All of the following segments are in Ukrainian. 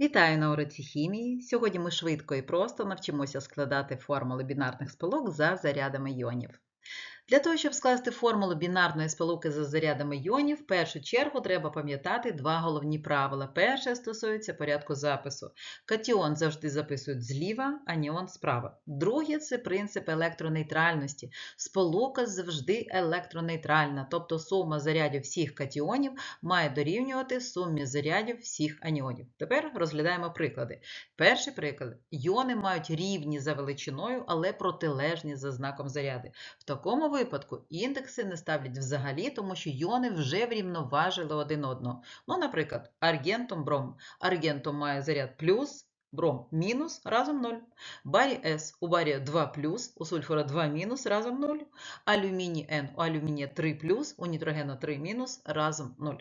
Вітаю на уроці хімії. Сьогодні ми швидко і просто навчимося складати формули бінарних спілок за зарядами іонів. Для того, щоб скласти формулу бінарної спилуки за зарядами іонів, в першу чергу треба пам'ятати два головні правила. Перше стосується порядку запису. Катіон завжди записують зліва, аніон справа. Друге це принцип електронейтральності. Сполука завжди електронейтральна, тобто сума зарядів всіх катіонів має дорівнювати сумі зарядів всіх аніонів. Тепер розглядаємо приклади. Перший приклад. Іони мають рівні за величиною, але протилежні за знаком заряди. В такому випадку індекси не ставлять взагалі, тому що іони вже врівноважили один одного. Ну, наприклад, аргентом бром. Аргентом має заряд плюс, бром мінус, разом 0. Барі С у барі 2 плюс, у сульфура 2 мінус, разом 0. Алюміній Н у алюмінія 3 плюс, у нітрогену 3 мінус, разом 0.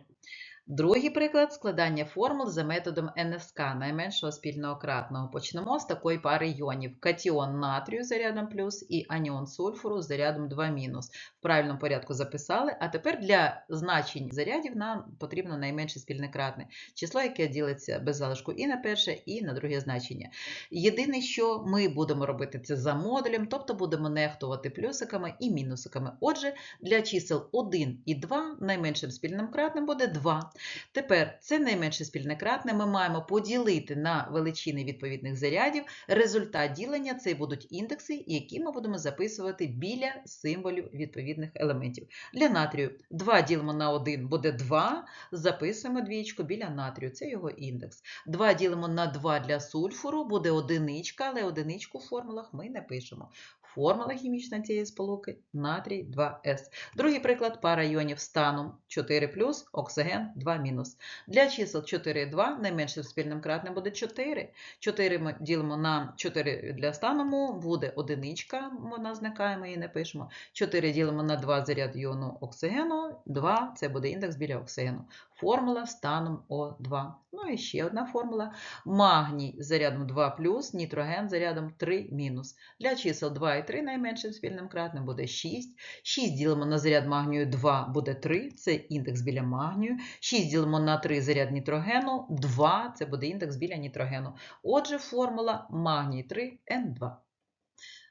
Другий приклад складання формул за методом НСК найменшого спільного кратного. Почнемо з такої пари іонів: катіон натрію зарядом плюс і аніон сульфуру зарядом 2 мінус. В правильному порядку записали, а тепер для значень зарядів нам потрібно найменше спільне кратне. Число, яке ділиться без залишку і на перше, і на друге значення. Єдине, що ми будемо робити це за модулем, тобто будемо нехтувати плюсиками і мінусиками. Отже, для чисел 1 і 2 найменшим спільним кратним буде 2. Тепер це найменше спільне кратне ми маємо поділити на величини відповідних зарядів. Результат ділення це будуть індекси, які ми будемо записувати біля символів відповідних елементів. Для натрію 2 ділимо на 1 буде 2, записуємо двічку біля натрію, це його індекс. 2 ділимо на 2 для сульфуру, буде одиничка, але одиничку в формулах ми не пишемо. Формула хімічна цієї сполуки натрій 2С. Другий приклад пара іонів станом 4 оксиген 2 мінус. Для чисел 4 і 2 найменшим спільним кратним буде 4. 4 ми ділимо на 4 для станому, буде одиничка, вона зникає, ми її не пишемо. 4 ділимо на 2 заряд іону оксигену, 2 це буде індекс біля оксигену. Формула станом О2. Ну і ще одна формула. Магній зарядом 2 нітроген зарядом 3 мінус. Для чисел 2 і 3 найменшим спільним кратним буде 6. 6 ділимо на заряд магнію 2 буде 3, це індекс біля магнію. 6 ділимо на 3 заряд нітрогену, 2 це буде індекс біля нітрогену. Отже, формула магній 3 Н2.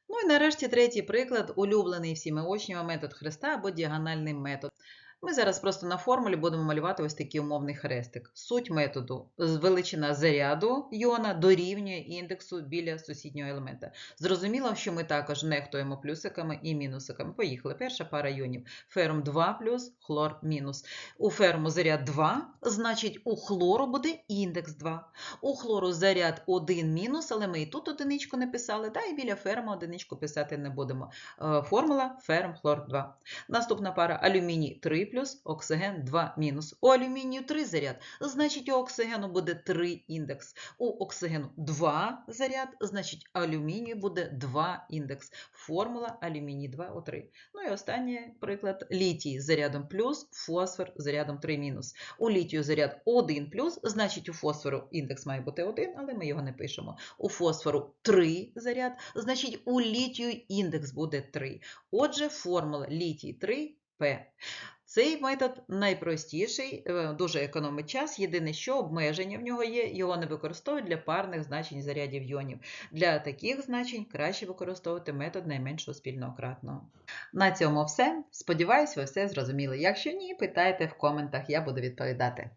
Ну і нарешті третій приклад, улюблений всіми очнями метод хреста або діагональний метод. Ми зараз просто на формулі будемо малювати ось такий умовний хрестик. Суть методу величина заряду йона дорівнює індексу біля сусіднього елемента. Зрозуміло, що ми також нехтуємо плюсиками і мінусиками. Поїхали. Перша пара йонів. Ферум 2 плюс, хлор мінус. У ферму заряд 2, значить у хлору буде індекс 2. У хлору заряд 1 мінус, але ми і тут одиничку не писали, та і біля ферму одиничку писати не будемо. Е, формула ферм хлор 2. Наступна пара алюміній 3 плюс, оксиген 2 мінус. У алюмінію 3 заряд, значить у оксигену буде 3 індекс. У оксигену 2 заряд, значить алюмінію буде 2 індекс. Формула алюміній 2 о 3. Ну і останній приклад літій зарядом плюс, фосфор зарядом 3 мінус. У літію заряд 1 плюс, значить у фосфору індекс має бути 1, але ми його не пишемо. У фосфору 3 заряд, значить у літію індекс буде 3. Отже, формула літій 3 Цей метод найпростіший, е, дуже економить час. Єдине, що обмеження в нього є, його не використовують для парних значень зарядів йонів. Для таких значень краще використовувати метод найменшого спільного кратного. На цьому все. Сподіваюсь, ви все зрозуміли. Якщо ні, питайте в коментах, я буду відповідати.